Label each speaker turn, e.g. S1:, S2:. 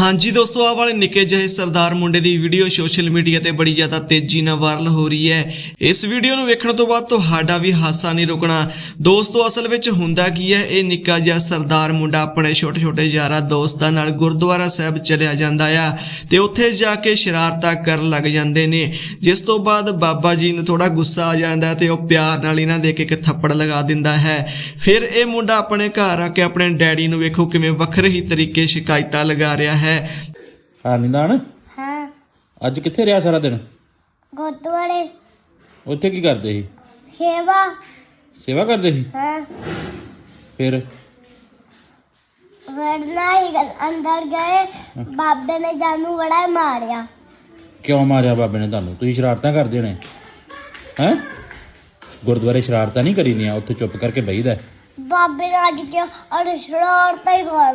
S1: ਹਾਂਜੀ ਦੋਸਤੋ, ਆਹ ਵਾਲੇ ਨਿੱਕੇ ਜਿਹੇ ਸਰਦਾਰ ਮੁੰਡੇ ਦੀ ਵੀਡੀਓ ਸੋਸ਼ਲ ਮੀਡੀਆ ਤੇ ਬੜੀ ਜ਼ਿਆਦਾ ਤੇਜ਼ੀ ਨਾਲ ਵਾਇਰਲ ਹੋ ਰਹੀ ਹੈ। ਇਸ ਵੀਡੀਓ ਨੂੰ ਵੇਖਣ ਤੋਂ ਬਾਅਦ ਤੁਹਾਡਾ ਵੀ ਹਾਸਾ ਨਹੀਂ ਰੁਕਣਾ। ਦੋਸਤੋ, ਅਸਲ ਵਿੱਚ ਹੁੰਦਾ ਕੀ ਹੈ, ਇਹ ਨਿੱਕਾ ਜਿਹਾ ਸਰਦਾਰ ਮੁੰਡਾ ਆਪਣੇ ਛੋਟੇ ਛੋਟੇ ਯਾਰਾਂ ਦੋਸਤਾਂ ਨਾਲ ਗੁਰਦੁਆਰਾ ਸਾਹਿਬ ਚਲਿਆ ਜਾਂਦਾ ਆ ਤੇ ਉੱਥੇ ਜਾ ਕੇ ਸ਼ਰਾਰਤਾਂ ਕਰਨ ਲੱਗ ਜਾਂਦੇ ਨੇ। ਜਿਸ ਤੋਂ ਬਾਅਦ ਬਾਬਾ ਜੀ ਨੂੰ ਥੋੜਾ ਗੁੱਸਾ ਆ ਜਾਂਦਾ ਤੇ ਉਹ ਪਿਆਰ ਨਾਲ ਇਹਨਾਂ ਦੇ ਕੇ ਇੱਕ ਥੱਪੜ ਲਗਾ ਦਿੰਦਾ ਹੈ। ਫਿਰ ਇਹ ਮੁੰਡਾ ਆਪਣੇ ਘਰ ਆ ਕੇ ਆਪਣੇ ਡੈਡੀ ਨੂੰ ਵੇਖੋ ਕਿਵੇਂ ਵੱਖਰੇ ਹੀ ਤਰੀਕੇ ਸ਼ਿਕਾਇਤਾਂ ਲਗਾ ਰਿਹਾ ਹੈ।
S2: ਹਾਂ। ਨਿੰਦਾਨ
S3: ਹਾਂ।
S2: ਅੱਜ ਕਿੱਥੇ ਰਿਹਾ ਸਾਰਾ ਦਿਨ?
S3: ਗੁਰਦੁਆਰੇ।
S2: ਉੱਥੇ ਕੀ ਕਰਦੇ ਸੀ?
S3: ਸੇਵਾ।
S2: ਸੇਵਾ ਕਰਦੇ ਸੀ?
S3: ਹਾਂ।
S2: ਫਿਰ?
S3: ਵਰਨਾ ਹੀ ਅੰਦਰ ਗਏ। ਬਾਬੇ ਨੇ ਜਾਨੂੰ ਬੜਾ ਮਾਰਿਆ।
S2: ਕਿਉਂ ਮਾਰਿਆ ਬਾਬੇ ਨੇ ਤੁਹਾਨੂੰ? ਤੁਸੀਂ ਸ਼ਰਾਰਤਾਂ ਕਰਦੇ ਨੇ। ਹੈ? ਗੁਰਦੁਆਰੇ ਸ਼ਰਾਰਤਾਂ ਨਹੀਂ ਕਰੀਦੀਆਂ ਉੱਥੇ ਚੁੱਪ ਕਰਕੇ ਬਈਦਾ
S3: ਬਾਬੇ ਨੇ ਅੱਜ ਕਿਹਾ ਅਰੇ ਸ਼ਰਾਰਤਾਂ ਹੀ ਕਰ